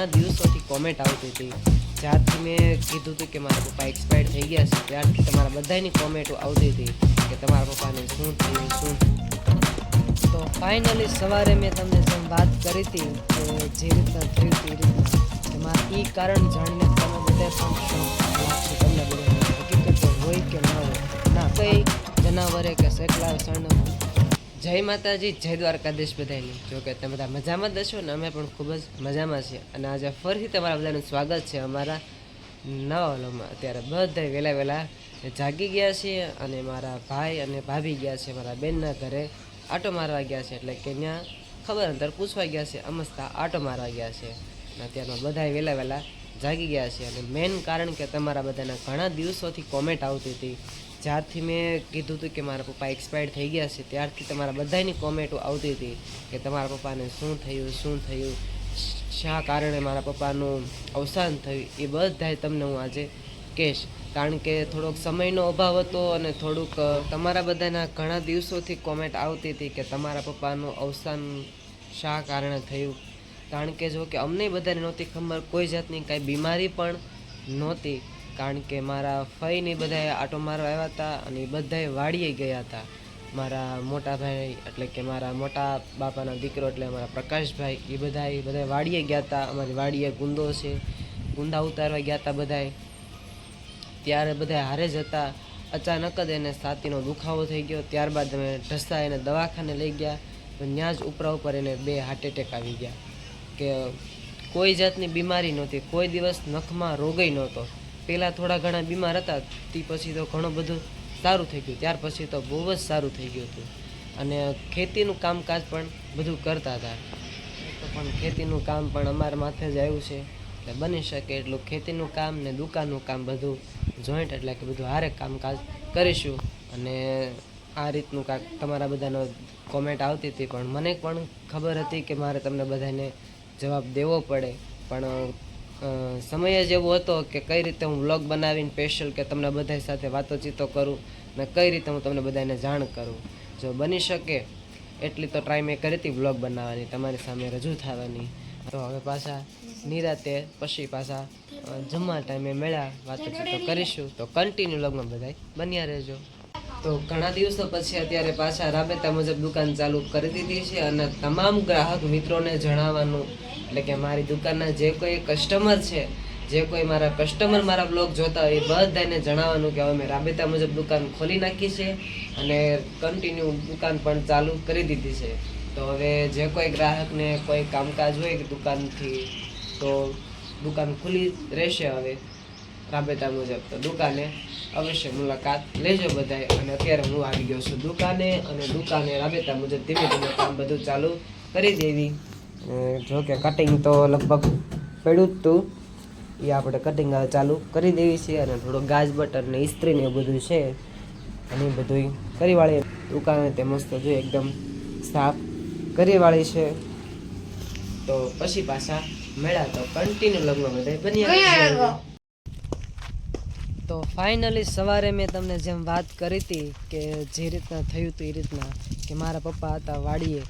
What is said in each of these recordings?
ઘણા દિવસોથી કોમેન્ટ આવતી હતી. જ્યારથી મેં કીધું હતું કે મારા પપ્પા એક્સપાયર થઈ ગયા છે. ત્યારથી તમારા બધાની કોમેન્ટો આવતી હતી કે તમારા પપ્પાને શું થયું, શું તો ફાઇનલી સવારે મેં તમને જેમ વાત કરી હતી કે જે રીતના થયું તે રીતના એમાં એ કારણ જાણીને તમે બધા સમજો તમને બધાને? હકીકત હોય કે ના હોય? ના, કઈ જનાવરે કે સેકલા સરનામું જય માતાજી, જય દ્વારકાધીશ બધાની જો કે તમે બધા મજામાં હશો ને, અમે પણ ખૂબ જ મજામાં છીએ. અને આજે ફરીથી તમારા બધાનું સ્વાગત છે અમારા નવા ઓલોમાં અત્યારે બધા વહેલા વહેલા જાગી ગયા છીએ અને મારા ભાઈ અને ભાભી ગયા છે મારા બેનના ઘરે. આટો મારવા ગયા છે, એટલે કે ત્યાં ખબર અંતર પૂછવા ગયા છે, અમસ્તા આટો મારવા ગયા છે. અને અત્યારમાં બધા વહેલા વહેલા જાગી ગયા છે. અને મેઇન કારણ કે તમારા બધાના ઘણા દિવસોથી કોમેન્ટ આવતી હતી. જ્યારથી મેં કીધું હતું કે મારા પપ્પા એક્સપાયર્ડ થઈ ગયા છે, ત્યારથી તમારા બધાની કોમેન્ટો આવતી હતી કે તમારા પપ્પાને શું થયું શું થયું, શા કારણે મારા પપ્પાનું અવસાન થયું, એ બધાય તમને હું આજે કહેશ. કારણ કે થોડોક સમયનો અભાવ હતો અને થોડુંક તમારા બધાના ઘણા દિવસોથી કોમેન્ટ આવતી હતી કે તમારા પપ્પાનું અવસાન શા કારણે થયું. કારણ કે જો કે અમને બધાને નહોતી ખબર, કોઈ જાતની કાંઈ બીમારી પણ નહોતી. કારણ કે મારા ફઈને બધાએ આટો મારવા આવ્યા હતા અને એ બધાએ વાડીએ ગયા હતા. મારા મોટા ભાઈ એટલે કે મારા મોટા બાપાના દીકરો એટલે મારા પ્રકાશભાઈ, એ બધા એ બધા વાડીએ ગયા હતા. અમારી વાડીએ ગુંદો છે. ગુંદા ઉતારવા ગયા હતા બધાએ. ત્યારે બધા હારે જ હતા. અચાનક જ એને છાતીનો દુખાવો થઈ ગયો. ત્યારબાદ અમે ઢસા એને દવાખાને લઈ ગયા. તો ત્યાં જ ઉપરા ઉપર એને બે હાર્ટ એટેક આવી ગયા. કે કોઈ જાતની બીમારી નહોતી. કોઈ દિવસ નખમાં રોગય નહોતો. પહેલાં થોડા ઘણા બીમાર હતા, તે પછી તો ઘણું બધું સારું થઈ ગયું. ત્યાર પછી તો બહુ જ સારું થઈ ગયું હતું. અને ખેતીનું કામકાજ પણ બધું કરતા હતા. પણ ખેતીનું કામ પણ અમારા માથે જ આવ્યું છે. એટલે બની શકે એટલું ખેતીનું કામ ને દુકાનનું કામ બધું જોઈન્ટ એટલે કે બધું હારે કામકાજ કરીશું. અને આ રીતનું કાંક તમારા બધાનો કોમેન્ટ આવતી હતી, પણ મને પણ ખબર હતી કે મારે તમને બધાને જવાબ દેવો પડે. પણ સમય જ એવો હતો કે કઈ રીતે હું વ્લોગ બનાવીને સ્પેશિયલ કે તમને બધા સાથે વાતોચીતો કરું ને કઈ રીતે હું તમને બધાને જાણ કરું. જો બની શકે એટલી તો ટ્રાય મેં કરી હતી વ્લોગ બનાવવાની, તમારી સામે રજૂ થવાની. તો હવે પાછા નિરાતે પછી પાછા જમવા ટાઈમે મેળા વાતોચીતો કરીશું. તો કન્ટિન્યુ લગ્ન બધાય બન્યા રહેજો. તો ઘણા દિવસો પછી અત્યારે પાછા રાબેતા મુજબ દુકાન ચાલુ કરી દીધી છે અને તમામ ગ્રાહક મિત્રોને જણાવવાનું, એટલે કે મારી દુકાનના જે કોઈ કસ્ટમર છે, જે કોઈ મારા કસ્ટમર મારા બ્લોગ જોતા હોય એ બધાને જણાવવાનું કે હવે મેં રાબેતા મુજબ દુકાન ખોલી નાખી છે અને કન્ટિન્યુ દુકાન પણ ચાલુ કરી દીધી છે. તો હવે જે કોઈ ગ્રાહકને કોઈ કામકાજ હોય દુકાનથી, તો દુકાન ખુલ્લી રહેશે હવે. રાબેતા મુજબ. તો દુકાને અવશ્ય મુલાકાત લેજો બધાય. અને અત્યારે હું આવી ગયો છું દુકાને અને દુકાને રાબેતા મુજબ ધીમે ધીમે કામ બધું ચાલુ કરી દેવી. જો કે કટિંગ તો લગભગ પડ્યું જ હતું એ આપણે કટિંગ ચાલુ કરી દેવી છે અને થોડું ગાજ બટર ને ઇસ્ત્રી ને એવું બધું છે. અને બધું કરી વાળી દુકાને તે મસ્ત જો એકદમ સાફ કરી વાળી છે. તો પછી પાછા મેળા તો કન્ટિન્યુ લગ્ન બધા બની તો ફાઇનલી સવારે મેં તમને જેમ વાત કરી હતી કે જે રીતના થયું હતું એ રીતના કે મારા પપ્પા હતા વાડીએ,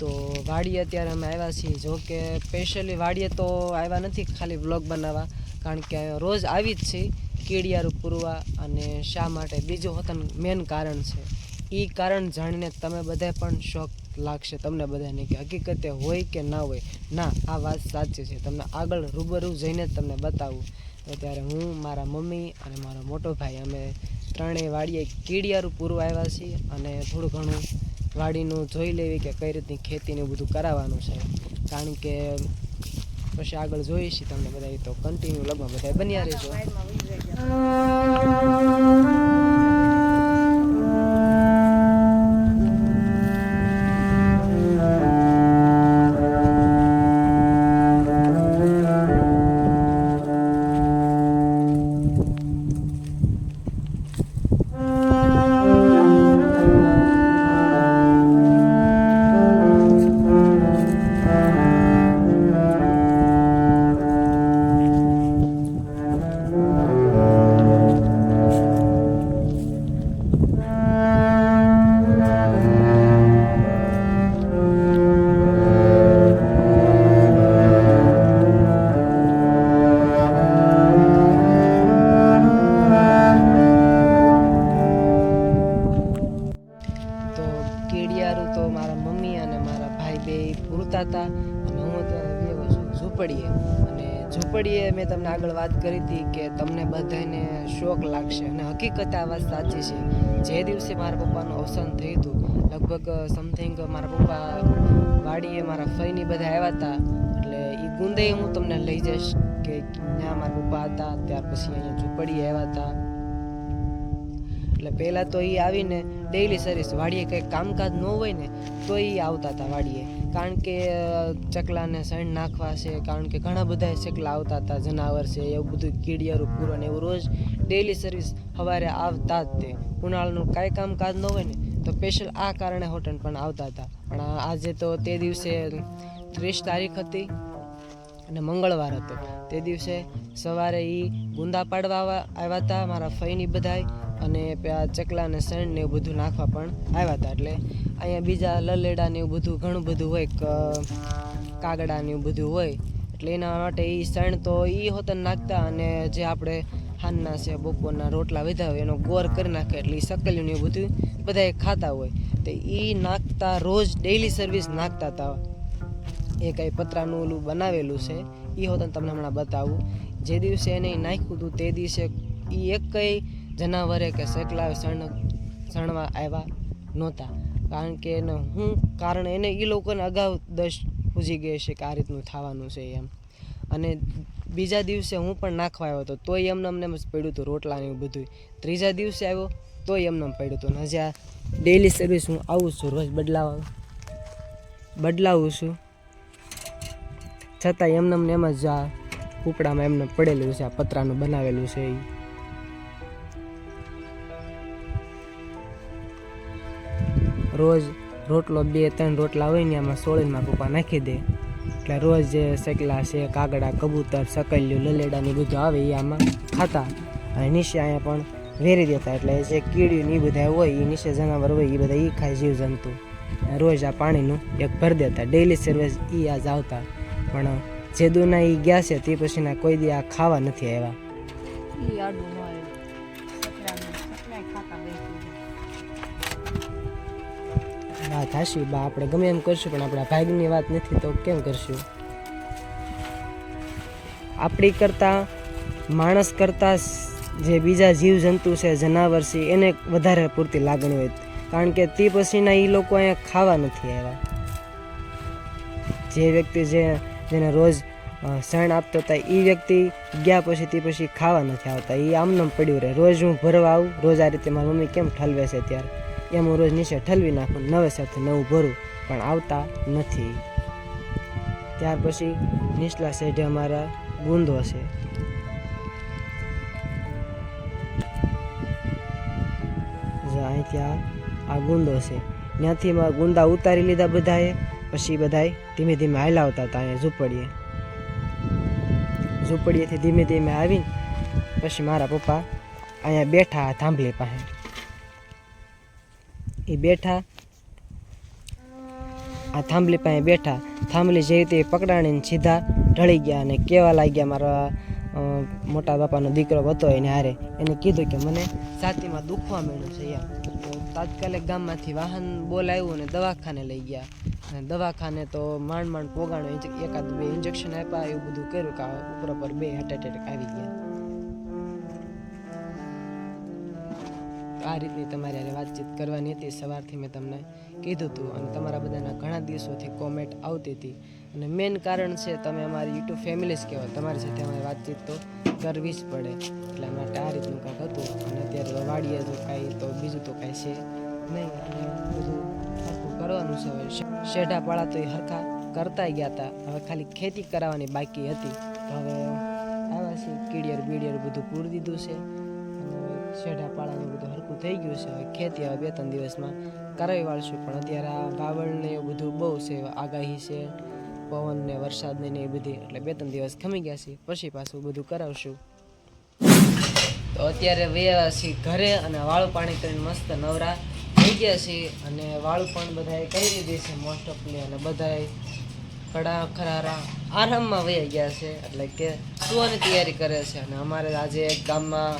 તો વાડીએ અત્યારે અમે આવ્યા છીએ. જો કે સ્પેશિયલી વાડીએ તો આવ્યા નથી, ખાલી વ્લોગ બનાવવા. કારણ કે રોજ આવી જ છે, કીડિયારું પૂરવા અને શા માટે? બીજું હોતન મેન કારણ છે. એ કારણ જાણીને તમે બધા પણ શોખ લાગશે તમને બધાને કે હકીકતે હોય કે ના હોય. ના, આ વાત સાચી છે. તમને આગળ રૂબરૂ જઈને જ તમને બતાવું. તો ત્યારે હું મારા મમ્મી અને મારો મોટો ભાઈ અમે ત્રણેય વાડીએ કીડિયારું પૂરું આવ્યા છીએ અને થોડું ઘણું વાડીનું જોઈ લેવી કે કઈ રીતની ખેતીને બધું કરાવવાનું છે. કારણ કે પછી આગળ જોઈશી તમને બધા તો કન્ટિન્યુ લગભગ બધા બન્યા રહેજો ઝૂંપડીએ. અને ઝૂંપડીએ મેં તમને આગળ વાત કરી હતી કે તમને બધાને શોખ લાગશે અને હકીકત આ વાત સાચી છે. જે દિવસે મારા પપ્પાનું અવસાન થયું હતું, લગભગ સમથિંગ મારા પપ્પા વાડીએ મારા ફઈની બધા આવ્યા હતા, એટલે એ ગુંદે હું તમને લઈ જઈશ કે ત્યાં મારા પપ્પા હતા, ત્યાર પછી અહીંયા ઝૂંપડીએ આવ્યા હતા. એટલે પહેલાં તો એ આવીને ડેઈલી સર્વિસ વાડીએ કંઈ કામકાજ ન હોય ને, તો એ આવતા હતા વાડીએ. કારણ કે ચકલાને સણ નાખવા છે, કારણ કે ઘણા બધા ચકલા આવતા હતા, જનાવર છે, એવું બધું કીડિયારું પૂરો ને એવું રોજ ડેઈલી સર્વિસ સવારે આવતા જ તે. ઉનાળાનું કાંઈ કામકાજ ન હોય ને, તો સ્પેશિયલ આ કારણે હોટલ પણ આવતા હતા. પણ આજે તો તે દિવસે ત્રીસ તારીખ હતી અને મંગળવાર હતો. તે દિવસે સવારે એ ગુંદા પાડવા આવ્યા હતા, મારા ફઈની બધાય. અને પેલા ચકલા ને સણ ને એવું બધું નાખવા પણ આવ્યા હતા એટલે અહીંયા બીજા લલેડા ને એવું બધું, ઘણું બધું હોય કાગડા ને એવું બધું હોય. એટલે એના માટે એ શણ તો એ હોતન નાખતા અને જે આપણે હાનના છે બપોરના રોટલા વધ્યા હોય એનો ગોર કરી નાખે એટલે એ સકલ્યું એવું બધું બધાએ ખાતા હોય. તો એ નાખતા રોજ ડેઈલી સર્વિસ નાખતા હતા. એ કંઈ પતરાનું ઓલું બનાવેલું છે. એ હોતન તમને હમણાં બતાવું. જે દિવસે એને નાખ્યું હતું તે દિવસે એ એક કંઈ જનાવરે કે સકલા શરણ શરણવા આવ્યા નહોતા. કારણ કે એને હું, કારણ એને એ લોકોને અગાઉ દસ પૂજી ગઈ છે કે આ રીતનું થવાનું છે એમ. અને બીજા દિવસે હું પણ નાખવા આવ્યો હતો. તોય એમને અમને પડ્યું હતું રોટલા ને એવું બધું ત્રીજા દિવસે આવ્યો, તોય એમને પડ્યું હતું. અને હજી આ ડેઈલી સર્વિસ હું આવું છું રોજ બદલાવા. બદલાવું છું. છતાં એમને એમ જ આ કૂપડામાં એમને પડેલું છે, આ પતરાનું બનાવેલું છે એ રોજ રોટલો બે ત્રણ રોટલા હોય ને એમાં સોળીમાં પપ્પા નાખી દે. એટલે રોજ જે સકલા છે, કાગડા, કબૂતર, સકલ્યું, લલેડા ને એ બધું આવે એ આમાં ખાતા. અને નીચે અહીંયા પણ વેરી દેતા. એટલે જે કીડીયું ને એ બધા હોય, એ નીચે જનાવર હોય, એ બધા એ ખાય જીવ જંતુ રોજ આ પાણીનું એક ભરી દેતા. ડેઈલી સર્વિસ એ આજ આવતા. પણ જે દુના એ ગયા છે, તે પછીના કોઈ દી આ ખાવા નથી આવ્યા. વાત હાશી બા, આપણે ગમે એમ કરશું, પણ આપણા ભાગની વાત નથી, તો કેમ કરશું? આપણી કરતાં, માણસ કરતાં જે બીજા જીવજંતુ છે, જનાવર છે, એને વધારે પૂરતી લાગણી હોય. કારણ કે તે પછીના એ લોકો અહીંયા ખાવા નથી આવ્યા. જે વ્યક્તિ જે, જેને રોજ શરણ આપતો હતા એ વ્યક્તિ ગયા પછી તે પછી ખાવા નથી આવતા. એ આમનામ પડ્યું રહે. રોજ હું ભરવા આવું, રોજ આ રીતે મારી મમ્મી કેમ ઠલવે છે ત્યારે એમ હું રોજ નીચે ઠલવી નાખું, નવે સાથે નવું ભરું, પણ આવતા નથી. ત્યાર પછી નીચલા સાઈડે અમારા ગુંદો છે. અહીં ત્યાં આ ગુંદો છે. ત્યાંથી ગુંદા ઉતારી લીધા બધાએ, પછી બધાએ ધીમે ધીમે હાલાવતા હતા અહીંયા ઝૂંપડીએ. ઝૂંપડીએથી ધીમે ધીમે આવીને પછી મારા પપ્પા અહીંયા બેઠા થાંભલી પાસે. એ બેઠા. આ થાંભલી પાસે બેઠા. થાંભલી જે રીતે પકડાણીને સીધા ઢળી ગયા અને કેવા લાગ્યા મારા મોટા બાપાનો દીકરો હતો એને હારે. એને કીધું કે મને છાતીમાં દુખવા મળ્યું છે યાર. તાત્કાલિક ગામમાંથી વાહન બોલાવ્યું અને દવાખાને લઈ ગયા. અને દવાખાને તો માંડ માંડ પોગાણો એકાદ બે ઇન્જેક્શન આપ્યા, એવું બધું કર્યું કે ઉપર ઉપર બે હાર્ટ એટેક આવી ગયા. આ રીતની તમારી હારે વાતચીત કરવાની હતી. સવારથી મેં તમને કીધું હતું અને તમારા બધાના ઘણા દિવસોથી કોમેન્ટ આવતી હતી. અને મેઇન કારણ છે તમે અમારી યુટ્યુબ ફેમિલી જ કહેવાય. તમારી સાથે અમારે વાતચીત તો કરવી જ પડે. એટલા માટે આ રીતનું કાંઈક હતું. અને અત્યારે વાડીએ તો કાંઈ તો બીજું તો કાંઈ છે નહીં. બધું હરખું કરવાનું છે હવે. શે- શેઢા પાળા તો એ હરખા કરતા ગયા હતા. હવે ખાલી ખેતી કરાવવાની બાકી હતી. હવે આવ્યા છે. કીડિયર બીડિયર બધું પૂરી દીધું છે. શેઢા પાળાને બધું હરકું થઈ ગયું છે. હવે ખેતી હવે બે ત્રણ દિવસમાં કરાવી વાળશું, પણ અત્યારે આ વાવળને એવું બધું બહુ છે, આગાહી છે. પવન ને વરસાદ ને એ બધી, એટલે બે ત્રણ દિવસ ખમી ગયા છે પછી પાછું બધું કરાવશું. તો અત્યારે વયા છીએ ઘરે અને વાળું પાણી કરીને મસ્ત નવરા થઈ ગયા છે અને વાળું પણ બધાએ કરી દીધી છે મોસ્ટ ઓફલી અને બધાએ ખડા ખરારા, આરામમાં વયા ગયા છે. એટલે કે સુવાની તૈયારી કરે છે અને અમારે આજે એક ગામમાં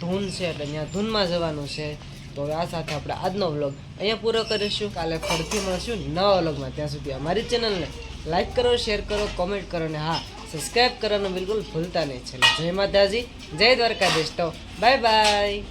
ધૂન છે એટલે ત્યાં ધૂનમાં જવાનું છે. તો હવે આ સાથે આપણે આજનો વ્લોગ અહીંયા પૂરો કરીશું. કાલે ફરીથી મળશું નવા વ્લોગમાં. ત્યાં સુધી અમારી ચેનલને લાઈક કરો, શેર કરો, કોમેન્ટ કરો અને હા સબસ્ક્રાઈબ કરવાનું બિલકુલ ભૂલતા નહીં. છે જય માતાજી, જય દ્વારકાધીશ. તો, બાય બાય.